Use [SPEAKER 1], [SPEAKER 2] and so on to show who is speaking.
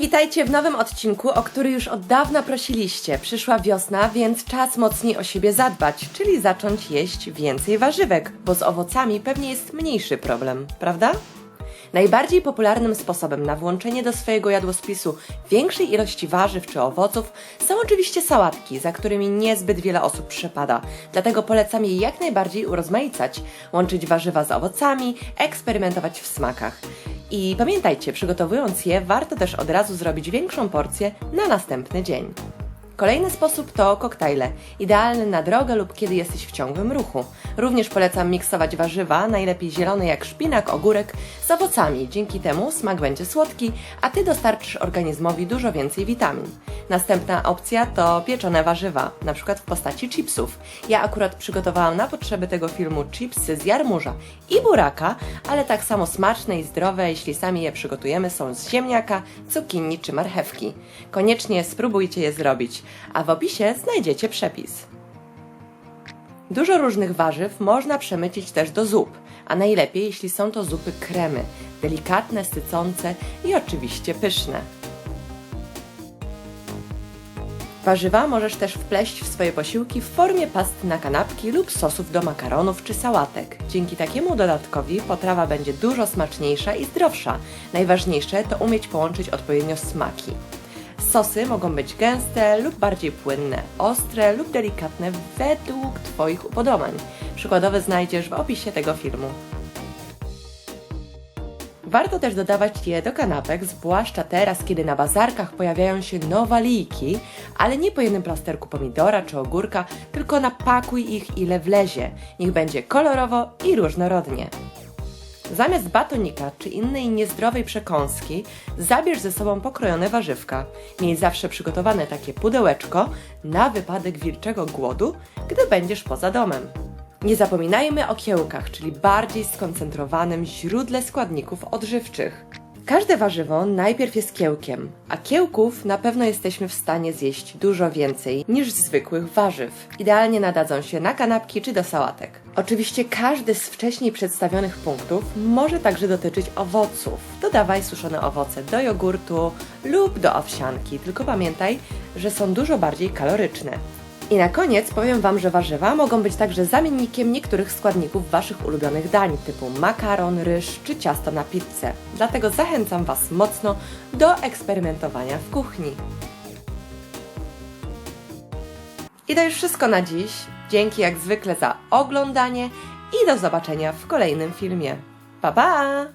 [SPEAKER 1] Witajcie w nowym odcinku, o który już od dawna prosiliście. Przyszła wiosna, więc czas mocniej o siebie zadbać, czyli zacząć jeść więcej warzywek, bo z owocami pewnie jest mniejszy problem, prawda? Najbardziej popularnym sposobem na włączenie do swojego jadłospisu większej ilości warzyw czy owoców są oczywiście sałatki, za którymi niezbyt wiele osób przepada. Dlatego polecam je jak najbardziej urozmaicać, łączyć warzywa z owocami, eksperymentować w smakach. I pamiętajcie, przygotowując je, warto też od razu zrobić większą porcję na następny dzień. Kolejny sposób to koktajle, idealny na drogę lub kiedy jesteś w ciągłym ruchu. Również polecam miksować warzywa, najlepiej zielone jak szpinak, ogórek, z owocami. Dzięki temu smak będzie słodki, a Ty dostarczysz organizmowi dużo więcej witamin. Następna opcja to pieczone warzywa, na przykład w postaci chipsów. Ja akurat przygotowałam na potrzeby tego filmu chipsy z jarmuża i buraka, ale tak samo smaczne i zdrowe, jeśli sami je przygotujemy, są z ziemniaka, cukinii czy marchewki. Koniecznie spróbujcie je zrobić, a w opisie znajdziecie przepis. Dużo różnych warzyw można przemycić też do zup, a najlepiej jeśli są to zupy kremy, delikatne, sycące i oczywiście pyszne. Warzywa możesz też wpleść w swoje posiłki w formie pasty na kanapki lub sosów do makaronów czy sałatek. Dzięki takiemu dodatkowi potrawa będzie dużo smaczniejsza i zdrowsza. Najważniejsze to umieć połączyć odpowiednio smaki. Sosy mogą być gęste lub bardziej płynne, ostre lub delikatne według Twoich upodobań. Przykładowe znajdziesz w opisie tego filmu. Warto też dodawać je do kanapek, zwłaszcza teraz, kiedy na bazarkach pojawiają się nowalijki, ale nie po jednym plasterku pomidora czy ogórka, tylko napakuj ich ile wlezie. Niech będzie kolorowo i różnorodnie. Zamiast batonika czy innej niezdrowej przekąski, zabierz ze sobą pokrojone warzywka. Miej zawsze przygotowane takie pudełeczko na wypadek wilczego głodu, gdy będziesz poza domem. Nie zapominajmy o kiełkach, czyli bardziej skoncentrowanym źródle składników odżywczych. Każde warzywo najpierw jest kiełkiem, a kiełków na pewno jesteśmy w stanie zjeść dużo więcej niż zwykłych warzyw. Idealnie nadadzą się na kanapki czy do sałatek. Oczywiście każdy z wcześniej przedstawionych punktów może także dotyczyć owoców. Dodawaj suszone owoce do jogurtu lub do owsianki, tylko pamiętaj, że są dużo bardziej kaloryczne. I na koniec powiem Wam, że warzywa mogą być także zamiennikiem niektórych składników Waszych ulubionych dań, typu makaron, ryż czy ciasto na pizzę. Dlatego zachęcam Was mocno do eksperymentowania w kuchni. I to już wszystko na dziś. Dzięki jak zwykle za oglądanie i do zobaczenia w kolejnym filmie. Pa pa!